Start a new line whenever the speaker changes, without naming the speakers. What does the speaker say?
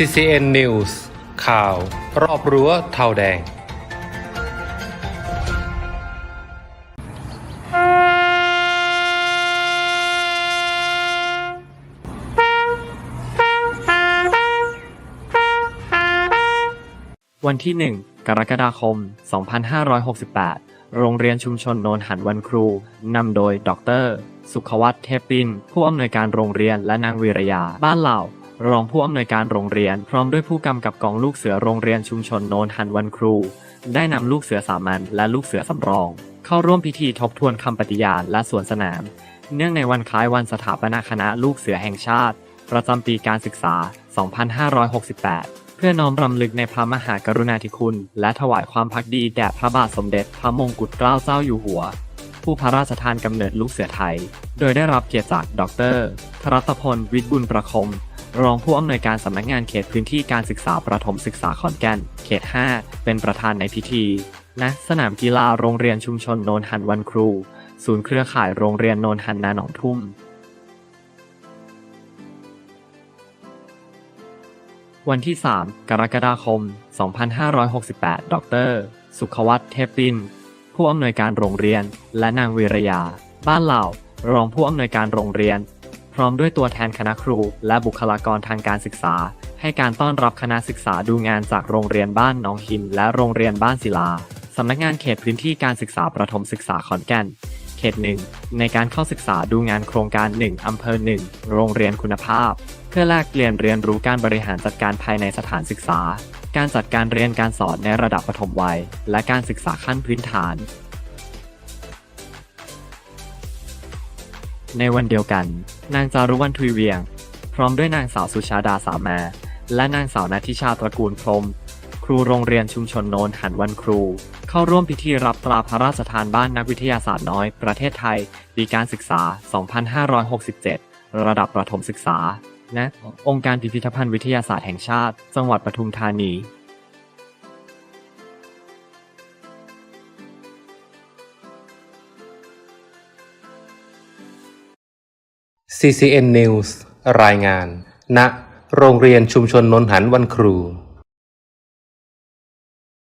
CCN News ข่าว รอบรั้วเทาแดง
วันที่ 1 กรกฎาคม 2568 โรงเรียนชุมชนโนนหันวันครู นำโดย ดร สุขวัตเทพปิน ผู้อำนวยการโรงเรียนและนางวีรยา บ้านเหล่า รองผู้อำนวยการโรงเรียน พร้อมด้วยผู้กำกับกองลูกเสือโรงเรียนชุมชนโนนหันวันครู ได้นำลูกเสือสามัญและลูกเสือสำรอง เข้าร่วมพิธีทบทวนคำปฏิญาณและสวนสนาม เนื่องในวันคล้ายวันสถาปนาคณะลูกเสือแห่งชาติ ประจำปีการศึกษา 2568 เพื่อน้อมรำลึกในพระมหากรุณาธิคุณ และถวายความพักดีแด่พระบาทสมเด็จพระมงกุฎเกล้าเจ้าอยู่หัวผู้พระราชทานกำเนิดลูกเสือไทย โดยได้รับเกียรติจาก ดรธรัตพล วิทย์บุญประคม รองผู้อำนวยการสำนักงานเขตพื้นที่การศึกษาประถมศึกษาขอนแก่น เขต 5 เป็นประธานในพิธีณสนามกีฬาโรงเรียนชุมชนโนนหันวันครู ศูนย์เครือข่ายโรงเรียนโนนหันนาหนองทุ่ม วันที่ 3 กรกฎาคม 2568 ดร สุขวัตเทพปินผู้อำนวยการโรงเรียน และนางวีรยา บ้านเหล่ารองผู้อำนวยการโรงเรียน ร้อมด้วยตัวแทนคณะครู และบุคลากรทางการศึกษา ให้การต้อนรับคณะศึกษาดูงานจากโรงเรียนบ้านหนองหิน และโรงเรียนบ้านศิลาสำนักงานเขตพื้นที่การศึกษาประถมศึกษาขอนแก่น เขตหนึ่งในการเข้าศึกษาดูงานโครงการ 1 อำเภอ 1 โรงเรียนคุณภาพ เพื่อแลกเปลี่ยนเรียนรู้การบริหารจัดการภายในสถานศึกษา การจัดการเรียนการสอนในระดับปฐมวัย และการศึกษาขั้นพื้นฐาน ในวันเดียวกัน นางจารุวรรณทุยเวียง พร้อมด้วยนางสาวสุชาดาสามา และนางสาวนัทิชาตระกูลพรม ครูโรงเรียนชุมชนโนนหันวันครู เข้าร่วมพิธีรับตราพระราชทานบ้านนักวิทยาศาสตร์น้อย ประเทศไทยปีการศึกษา 2567 ระดับประถมศึกษาและองค์การพิพิธภัณฑ์วิทยาศาสตร์แห่งชาติ จังหวัดปทุมธานี
CCN News รายงาน ณ โรงเรียนชุมชนนนหันวันครู